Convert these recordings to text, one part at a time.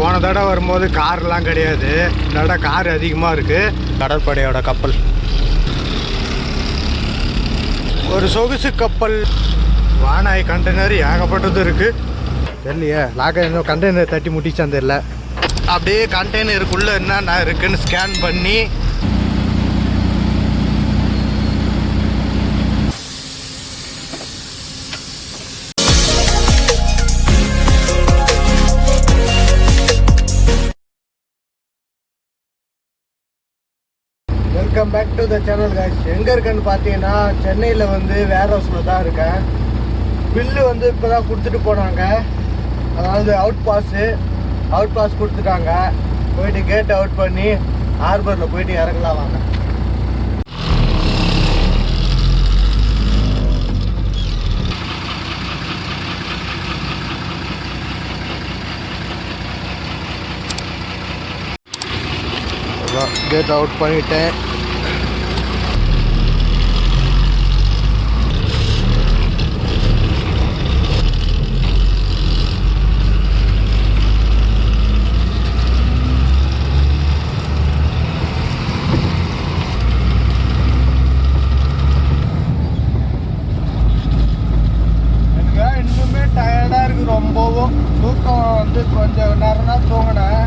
போன தடவை வரும்போது கார்லாம் கிடையாது. இந்த தடவை கார் அதிகமாக இருக்குது கடற்படையோட கப்பல். ஒரு சொகுசு கப்பல். வானாய் கண்டெய்னர் ஏகப்பட்டது இருக்குது தெரியலையே லாக இன்னும் கண்டெய்னர் தட்டி முட்டிச்சான் தெரியல. அப்படியே கண்டெய்னருக்குள்ளே என்னென்ன இருக்குன்னு ஸ்கேன் பண்ணி welcome back to the channel guys எங்கே இருக்கேன்னு பார்த்தீங்கன்னா சென்னையில் வந்து வேர் ஹவுஸில் தான் இருக்கேன். பில்லு வந்து இப்போ தான் கொடுத்துட்டு போனாங்க. அதாவது அவுட் பாஸு அவுட் பாஸ் கொடுத்துட்டாங்க. போயிட்டு கேட் அவுட் பண்ணி ஹார்பரில் போயிட்டு இறங்கலாம் வாங்க. கேட் அவுட் பண்ணிட்டேன் எனக்கு இன்னுமே டயர்டாக இருக்குது ரொம்பவும் தூக்கம் வந்து கொஞ்சம் நேரம் தான் தூங்கினேன்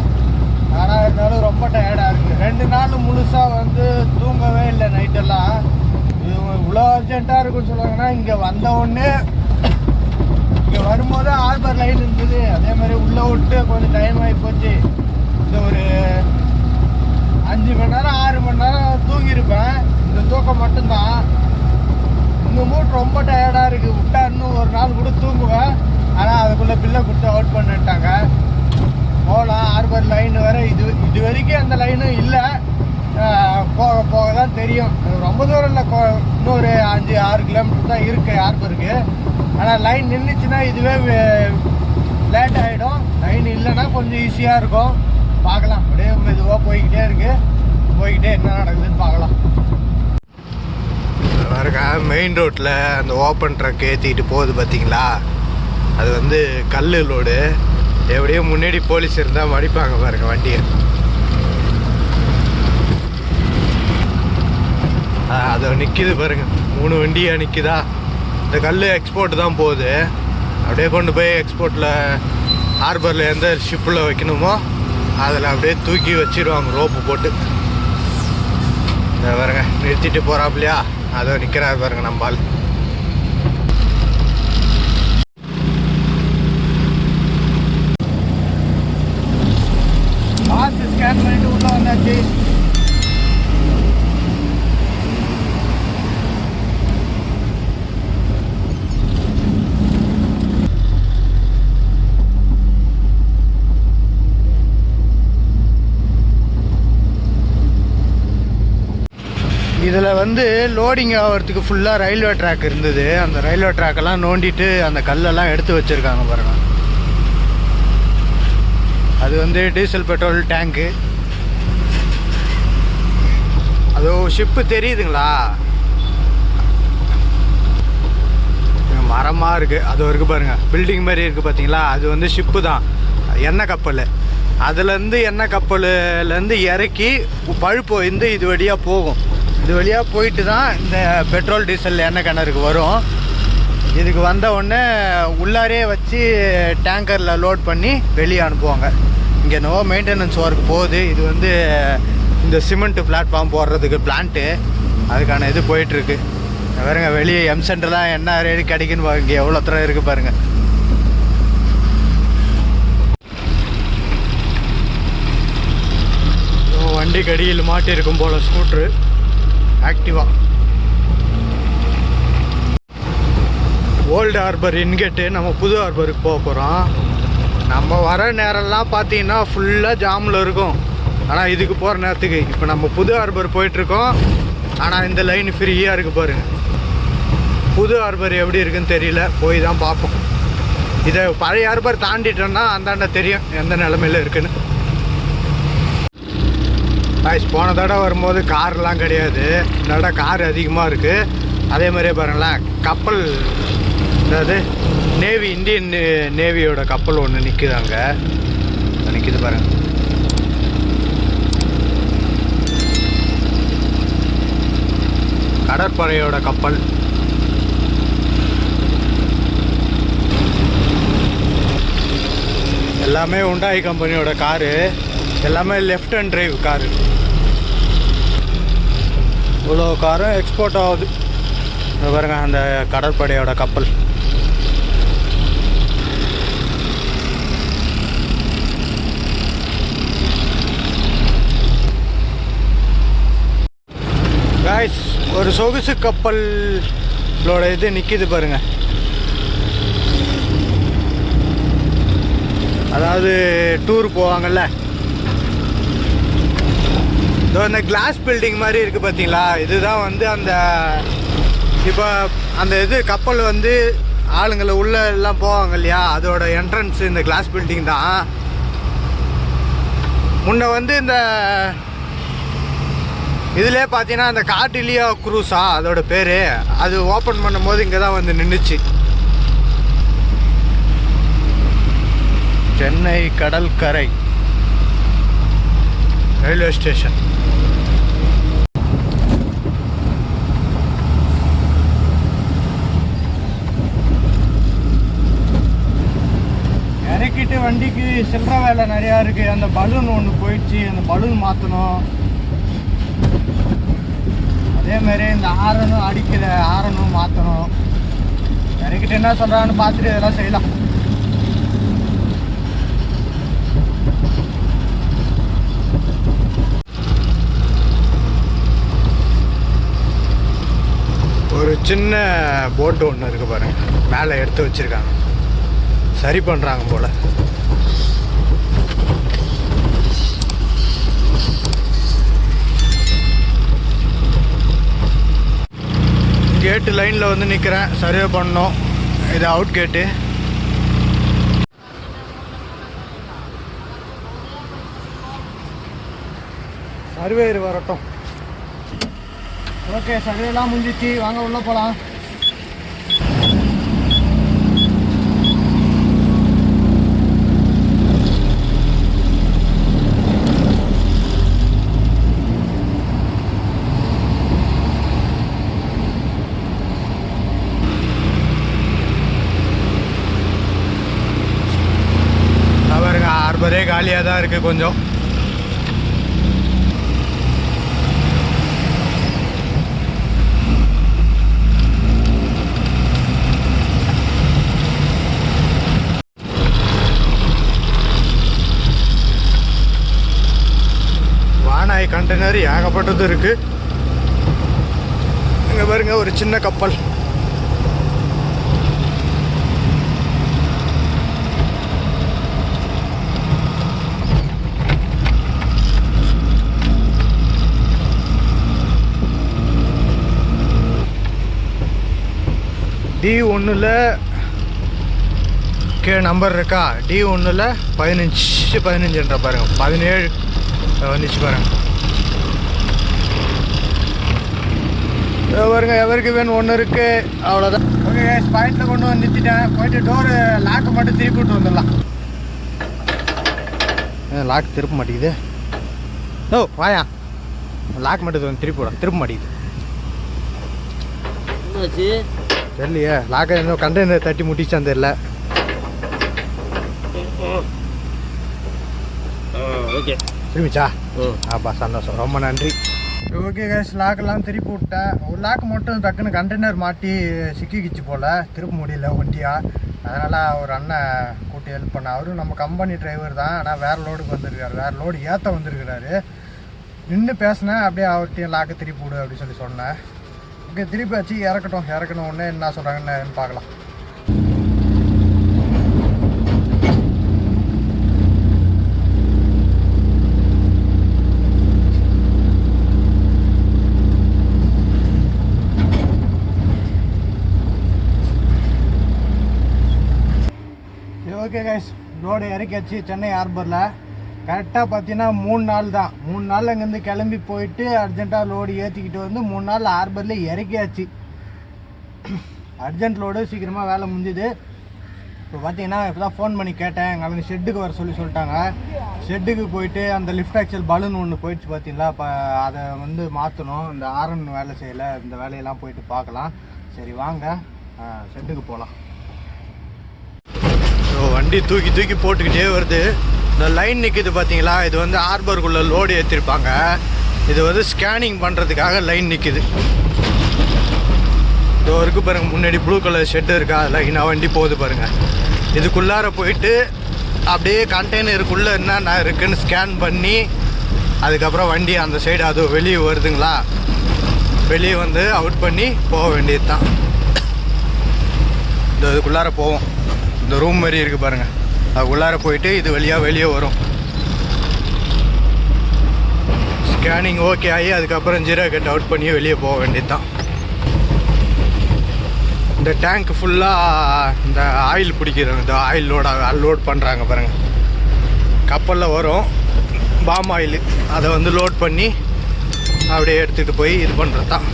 ஆனால் இருந்தாலும் ரொம்ப டயர்டாக இருக்குது ரெண்டு நாள் முழுசாக வந்து தூங்கவே இல்லை நைட்டெல்லாம் இவங்க இவ்வளோ அர்ஜென்ட்டாக இருக்குன்னு சொல்லுவாங்கன்னா இங்கே வந்த உடனே இங்கே வரும்போது ஆர்பர் லைன் இருந்தது அதே மாதிரி உள்ளே விட்டு கொஞ்சம் டைம் ஆகி போச்சு இந்த ஒரு அஞ்சு மணி நேரம் ஆறு மணி நேரம் தூங்கியிருப்பேன் இந்த தூக்கம் மட்டும்தான் இந்த மூட் ரொம்ப டயர்டாக இருக்குது விட்டா இன்னும் ஒரு நாள் கூட தூங்குவேன் ஆனால் அதுக்குள்ளே பில்லை கொடுத்து அவுட் பண்ணிட்டாங்க. போகலாம் ஆர்பர் லைன் வேறு இது இது வரைக்கும் அந்த லைனும் இல்லை. போக போக தான் தெரியும். ரொம்ப தூரம் இல்லை இன்னொரு அஞ்சு ஆறு கிலோமீட்டர் தான் இருக்குது ஹார்பருக்கு ஆனால் லைன் நின்றுச்சுன்னா இதுவே லேட் ஆகிடும் லைன் இல்லைன்னா கொஞ்சம் ஈஸியாக இருக்கும். பார்க்கலாம். அப்படியே மெதுவாக போய்கிட்டே இருக்குது போய்கிட்டே என்ன நடக்குதுன்னு பார்க்கலாம். பாருங்க மெயின் ரோட்டில் அந்த ஓப்பன் ட்ரக் ஏற்றிக்கிட்டு போகுது பார்த்தீங்களா? அது வந்து கல் லோடு எப்படியோ முன்னாடி போலீஸ் இருந்தால் மடிப்பாங்க பாருங்கள் வண்டியை. அதை நிற்கிது பாருங்க. மூணு வண்டியாக நிற்கிதா இந்த கல் எக்ஸ்போர்ட் தான் போகுது. அப்படியே கொண்டு போய் எக்ஸ்போர்ட்டில் ஹார்பரில் எந்த ஷிப்பில் வைக்கணுமோ அதில் அப்படியே தூக்கி வச்சிருவாங்க ரோப்பு போட்டு. இதை பாருங்க நிறுத்திட்டு போறாப்லையா? அதோ நிற்கிறாரு பாருங்க நம்ம ஆள். பாஸ் பண்ணிட்டு உள்ள வந்தாச்சு இதில் வந்து லோடிங் ஆகிறதுக்கு ஃபுல்லாக ரயில்வே ட்ராக் இருந்தது. அந்த ரயில்வே ட்ராக்கெல்லாம் நோண்டிட்டு அந்த கல்லெல்லாம் எடுத்து வச்சுருக்காங்க பாருங்க. அது வந்து டீசல் பெட்ரோல் டேங்க்கு அதோ ஷிப்பு தெரியுதுங்களா? மரமாக இருக்குது அது இருக்குது பாருங்க. பில்டிங் மாதிரி இருக்குது பார்த்தீங்களா அது வந்து ஷிப்பு தான். எண்ணெய் கப்பல். அதுலேருந்து எண்ணெய் கப்பல்லேருந்து இறக்கி பழுப்பு வந்து இது வழியாக போகும். இது வழியாக போயிட்டு தான் இந்த பெட்ரோல் டீசல் எண்ணெய் கிணறுக்கு வரும். இதுக்கு வந்த உடனே உள்ளாரே வச்சு டேங்கரில் லோட் பண்ணி வெளியே அனுப்புவாங்க. இங்கே நோ மெயின்டெனன்ஸ் ஒர்க் போகுது. இது வந்து இந்த சிமெண்ட் பிளாட்ஃபார்ம் போடுறதுக்கு பிளான்ட்டு அதுக்கான இது போயிட்டுருக்கு. பாருங்க வெளியே எம் சென்டர்லாம் என்ன ரேட்டு கிடைக்குன்னு இங்கே எவ்வளோ தூரம் இருக்குது பாருங்கள் வண்டி கடியில் மாட்டியிருக்கும் போல ஸ்கூட்ரு ஆக்டிவா ஓல்டு ஹார்பர் இன்கெட்டு நம்ம புது ஹார்பருக்கு போக போகிறோம் நம்ம வர நேரம்லாம் பார்த்தீங்கன்னா ஃபுல்லாக ஜாமில் இருக்கும். ஆனால் இதுக்கு போகிற நேரத்துக்கு இப்போ நம்ம புது ஹார்பர் போயிட்டுருக்கோம். ஆனால் இந்த லைன் ஃப்ரீயாக இருக்குது பாருங்கள் புது ஹார்பர் எப்படி இருக்குன்னு தெரியல. போய் தான் பார்ப்போம். இதை பழைய ஹார்பர் தாண்டிட்டோன்னா அந்தாண்ட தெரியும் எந்த நிலமையில இருக்குன்னு. ஆய்ஸ் போன தடவை வரும்போது கார்லாம் கிடையாது. இந்த தடவை கார் அதிகமாக இருக்குது அதே மாதிரியே பாருங்களேன். கப்பல் அதாவது நேவி இந்தியன் நேவியோட கப்பல் ஒன்று நிற்குது அங்கே. நிற்கிது பாருங்க. கடற்படையோட கப்பல். எல்லாமே உண்டாய் கம்பெனியோட காரு. எல்லாமே லெஃப்ட் அண்ட் டிரைவ் காரு. இவ்வளோ காரும் எக்ஸ்போர்ட் ஆகுது. பாருங்கள் பாருங்க அந்த கடற்படையோட கப்பல் காய்ஸ் ஒரு சொகுசு கப்பலோட இது நிற்கிது பாருங்க. அதாவது டூர் போவாங்கல்ல. இதோ இந்த கிளாஸ் பில்டிங் மாதிரி இருக்குது பார்த்தீங்களா இதுதான் வந்து அந்த இப்போ அந்த இது கப்பல் வந்து ஆளுங்களை உள்ளே எல்லாம் போவாங்க இல்லையா? அதோட என்ட்ரன்ஸ் இந்த கிளாஸ் பில்டிங் தான். முன்ன வந்து இந்த இதுலேயே பார்த்தீங்கன்னா அந்த காட்டிலியோ குரூஸா அதோட பேர். அது ஓப்பன் பண்ணும்போது இங்கே தான் வந்து நின்றுச்சு சென்னை கடற்கரை. Railway station. இறக்கிட்டு வண்டிக்கு சில்லற வேலை நிறையா இருக்குது அந்த பலூன் ஒன்று போயிடுச்சு. அந்த பலூன் மாற்றணும் அதே மாதிரி இந்த ஆரனும் அடிக்கிற ஆரனும் மாற்றணும் எனக்கிட்ட என்ன சொல்கிறான்னு பார்த்துட்டு இதெல்லாம் செய்யலாம். ஒரு சின்ன போட்டு ஒன்று இருக்கு பாருங்க. மேலே எடுத்து வச்சிருக்காங்க. சரி பண்ணுறாங்க போல. கேட்டு லைனில் வந்து நிற்கிறேன் சர்வே பண்ணோம். இது அவுட் கேட்டு சர்வேர் வரட்டும். ஓகே சர்வேலாம் முடிஞ்சிச்சு. வாங்க உள்ளே போகலாம் பாருங்க ஆர்பரே காலியாக தான் இருக்குது கொஞ்சம். வானாய் கண்டெய்னர் ஏகப்பட்டது இருக்கு. இங்கே பாருங்க ஒரு சின்ன கப்பல். டி ஒன்றில் கே நம்பர் இருக்கா? டி ஒன்றில் பதினஞ்சு பதினஞ்சுன்ற பாருங்க. பதினேழு வந்துச்சு பாருங்க. பாருங்க எவருக்கு வேணும் ஒன்று இருக்கு? அவ்வளோதான் ஓகே பாயிண்டில் கொண்டு வந்து நிறுத்திட்டேன். போயிட்டு டோரு லாக்கு மட்டும் திருப்பி விட்டு வந்துடலாம். லாக் திருப்ப மாட்டேங்குது. ஓ வாயா. லாக் மட்டும் திருப்பி விட. திருப்ப மாட்டேங்குது. தெரியலையே. லாக்கை இன்னும் கண்டெய்னர் தட்டி முட்டிச்சான் தெரியல. ஓகே திரும்பிச்சா ஆப்பா சந்தோஷம். ரொம்ப நன்றி. ஓகே கேஸ் லாக்கெல்லாம் திருப்பி விட்டேன். ஒரு லாக் மட்டும் டக்குன்னு கண்டெய்னர் மாட்டி சிக்கிக்கிச்சு போல். திருப்ப முடியல ஒண்டியா. அதனால் ஒரு அண்ணன் கூட்டி ஹெல்ப் பண்ண. அவரும் நம்ம கம்பெனி டிரைவர் தான். ஆனால் வேறு லோடுக்கு வந்திருக்காரு. வேறு லோடு ஏற்ற வந்திருக்கிறாரு. நின்று பேசினேன். அப்படியே அவர்கிட்டையும் லாக்கை திருப்பி விடு அப்படின்னு சொல்லி சொன்னேன். ஓகே திருப்பி வச்சு இறக்கட்டும். இறக்கணும். உடனே என்ன சொல்கிறாங்கன்னு பார்க்கலாம். ஓகே கைஸ் லோடு இறக்கியாச்சு சென்னை ஹார்பரில் கரெக்டாக பார்த்தீங்கன்னா மூணு நாள் தான். மூணு நாள் அங்கேருந்து கிளம்பி போயிட்டு அர்ஜென்ட்டாக லோடு ஏற்றிக்கிட்டு வந்து மூணு நாள் ஹார்பரில் இறக்கியாச்சு. அர்ஜென்ட் லோடு சீக்கிரமாக வேலை முடிஞ்சுது. இப்போ பார்த்தீங்கன்னா இப்போ தான் ஃபோன் பண்ணி கேட்டேன். எங்கள் அவங்க ஷெட்டுக்கு வர சொல்லி சொல்லிட்டாங்க. ஷெட்டுக்கு போயிட்டு அந்த லிஃப்ட் ஆக்சல் பலூன் ஒன்று போயிடுச்சு பார்த்தீங்களா இப்போ அதை வந்து மாற்றணும் இந்த ஆரன் வேலை செய்யலை. இந்த வேலையெல்லாம் போயிட்டு பார்க்கலாம். சரி வாங்க. ஷெட்டுக்கு போகலாம் ஸோ வண்டி தூக்கி தூக்கி போட்டுக்கிட்டே வருது. இந்த லைன் நிற்கிது பார்த்தீங்களா இது வந்து ஹார்பருக்குள்ளே லோடு ஏற்றிருப்பாங்க இது வந்து ஸ்கேனிங் பண்ணுறதுக்காக லைன் நிற்கிது இதோ இருக்கு பாருங்கள் முன்னாடி ப்ளூ கலர் ஷெட்டு இருக்கா? லைனாக வண்டி போகுது பாருங்கள் இதுக்குள்ளார போயிட்டு அப்படியே கண்டெய்னருக்குள்ளே என்னென்ன இருக்குன்னு ஸ்கேன் பண்ணி அதுக்கப்புறம் வண்டி அந்த சைடு அது வெளியே வருதுங்களா? வெளியே வந்து அவுட் பண்ணி போக வேண்டியது தான் இந்த இதுக்குள்ளார போவோம். இந்த ரூம் மாதிரி இருக்குது பாருங்கள் உள்ளார போயிட்டு இது வழியாக வெளியே வரும். ஸ்கேனிங் ஓகே ஆகி அதுக்கப்புறம் ஜீரோ கட் அவுட் பண்ணி வெளியே போக வேண்டியது தான் இந்த டேங்க் ஃபுல்லாக இந்த ஆயில் பிடிக்கிறாங்க இந்த ஆயில் லோட் லோட் பண்ணுறாங்க பாருங்கள் கப்பலில் வரும். பாம் ஆயில் அதை வந்து லோட் பண்ணி அப்படியே எடுத்துகிட்டு போய் இது பண்ணுறது தான்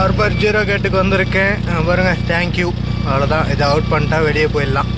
ஹார்பர் ஜீரோ கேட்டுக்கு வந்திருக்கேன். பாருங்கள் தேங்க்யூ அவ்வளோதான் இதை அவுட் பண்ணிட்டா வெளியே போயிடலாம்.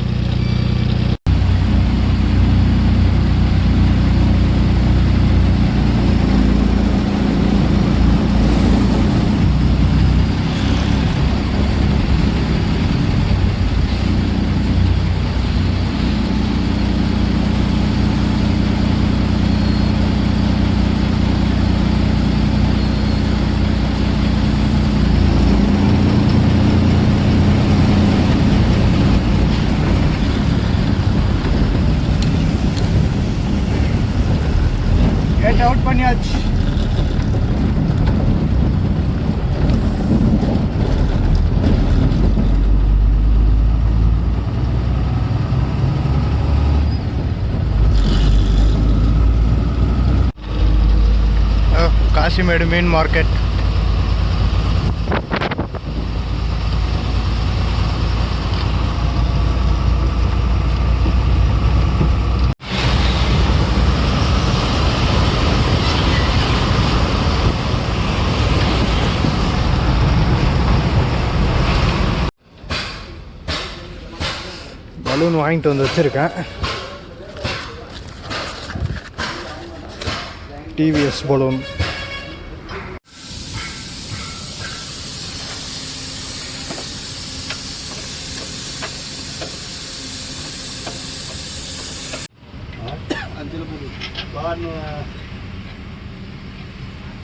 கேட் அவுட் பண்ணியாச்சு அஹ் காசிமேடு பலூன் வாங்கிட்டு வந்து வச்சுருக்கேன். டிவிஎஸ் பலூன்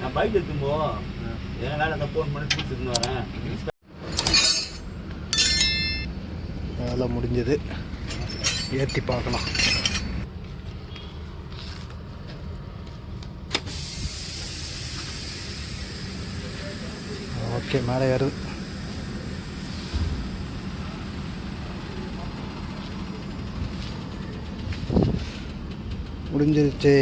நான் பைக் எடுத்தும்போ என் வேலை அந்த ஃபோன் பண்ணி கொடுத்துட்டு வரேன் வேலை முடிஞ்சது. ஏற்றி பார்க்கலாம். ஓகே மேலே ஏறுது முடிஞ்சிருச்சு.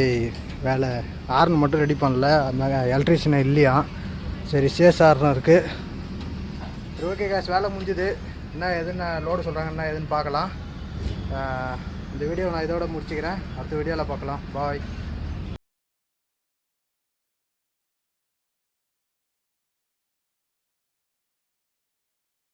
வேலை. ஹார்ன் மட்டும் ரெடி பண்ணல. அந்த எலக்ட்ரிஷியன் இல்லையா? சரி சேஸ் ஹார்ன் இருக்குது சரி ஓகே காசு வேலை முடிஞ்சுது. என்ன எதுன்னு லோடு சொல்கிறாங்க என்ன எதுன்னு பார்க்கலாம். இந்த வீடியோ நான் இதோட முடிச்சுக்கிறேன். அடுத்த வீடியோவில் பார்க்கலாம். பாய்.